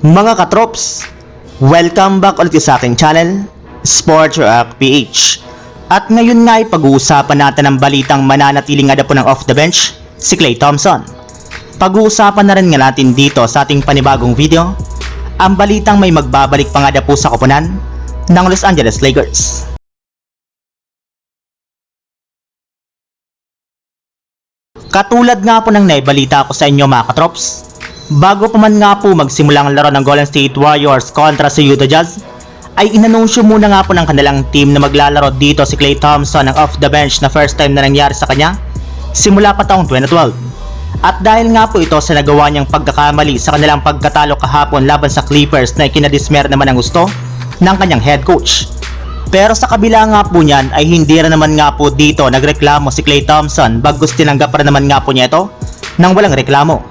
Mga katrops, welcome back ulit sa aking channel, Sports Rock PH. At ngayon nga ay pag-uusapan natin ang balitang mananatiling nga po ng off the bench, si Klay Thompson. Pag-uusapan na rin nga natin dito sa ating panibagong video, ang balitang may magbabalik pa nga po sa koponan ng Los Angeles Lakers. Katulad nga po ng naibalita ko sa inyo mga katrops, bago pa man nga po magsimula ang laro ng Golden State Warriors kontra sa Utah Jazz, ay inanunsyo muna nga po ng kanilang team na maglalaro dito si Klay Thompson ng off the bench na first time na nangyari sa kanya simula pa taong 2012. At dahil nga po ito sa nagawa niyang pagkakamali sa kanilang pagkatalo kahapon laban sa Clippers na ikinadismer naman ang gusto ng kanyang head coach. Pero sa kabila nga po niyan ay hindi rin naman nga po dito nagreklamo si Klay Thompson bagkus tinanggap rin naman nga po niya ito nang walang reklamo.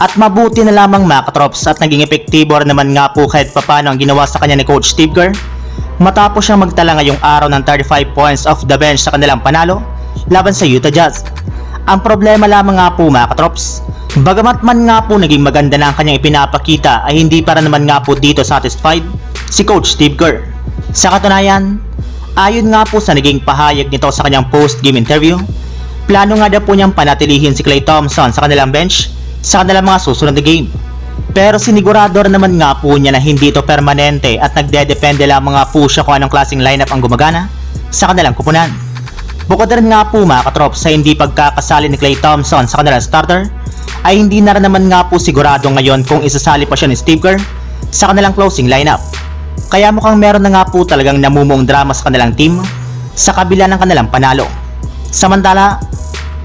At mabuti na lamang mga at naging epektibo rin naman nga po kahit papano ang ginawa sa kanya ni Coach Steve Kerr matapos siyang magtala ngayong araw ng 35 points off the bench sa kanilang panalo laban sa Utah Jazz. Ang problema lamang nga po mga bagamat man nga po naging maganda na ang kanyang ipinapakita ay hindi para naman nga po dito satisfied si Coach Steve Kerr. Sa katunayan, ayon nga po sa naging pahayag nito sa kanyang post-game interview, plano nga daw po niyang panatilihin si Klay Thompson sa kanilang bench sa kanilang mga susunod na game. Pero sinigurado rin naman nga po niya na hindi ito permanente at nagdedepende lamang nga po siya kung anong klaseng lineup ang gumagana sa kanilang kupunan. Bukod rin nga po mga katrop sa hindi pagkakasali ni Klay Thompson sa kanilang starter, ay hindi na rin naman nga po sigurado ngayon kung isasali pa siya ni Steve Kerr sa kanilang closing lineup. Kaya mukhang meron na nga po talagang namumong drama sa kanilang team sa kabila ng kanilang panalo. Samantala,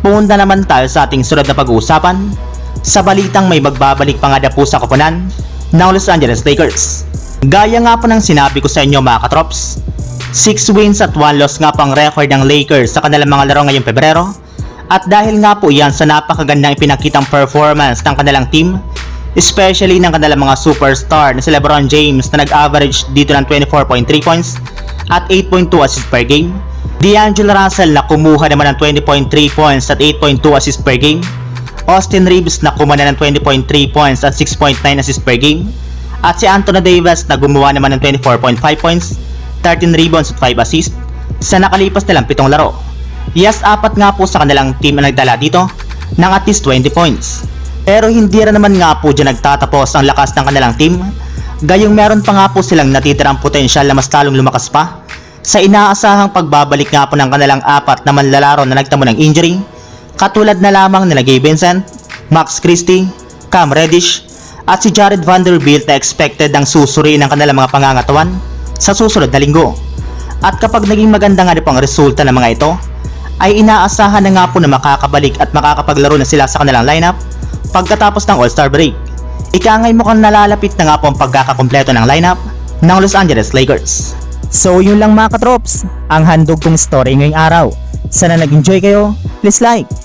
punta naman tayo sa ating sunod na pag-uusapan sa balitang may magbabalik pa nga na po sa koponan ng Los Angeles Lakers. Gaya nga po ng sinabi ko sa inyo mga katrops, 6 wins at 1 loss nga po ang record ng Lakers sa kanilang mga laro ngayong Pebrero at dahil nga po yan sa napakagandang ipinakitang performance ng kanilang team, especially ng kanilang mga superstar na si Lebron James na nag-average dito ng 24.3 points at 8.2 assists per game, D'Angelo Russell na kumuha naman ng 20.3 points at 8.2 assists per game, Austin Reeves na kumana ng 20.3 points at 6.9 assists per game, at si Anthony Davis na gumawa naman ng 24.5 points, 13 rebounds at 5 assists sa nakalipas nilang pitong laro. Yes, apat nga po sa kanilang team ang nagdala dito ng at least 20 points. Pero hindi rin naman nga po dyan nagtatapos ang lakas ng kanilang team. Gayong meron pa nga po silang natitirang potensyal na mas lalong lumakas pa sa inaasahang pagbabalik nga po ng kanilang apat na manlalaro na nagtamo ng injury katulad na lamang nila Gabe Vincent, Max Christie, Cam Reddish at si Jared Vanderbilt na expected ang susuri ng kanilang mga pangangatawan sa susunod na linggo. At kapag naging maganda nga po ang resulta ng mga ito, ay inaasahan na nga po na makakabalik at makakapaglaro na sila sa kanilang lineup pagkatapos ng All-Star break. Ika nga'y mukhang nalalapit na nga po ang pagkakakompleto ng lineup ng Los Angeles Lakers. So yun lang mga katrops, ang handog kong story ngayong araw. Sana nag-enjoy kayo, please like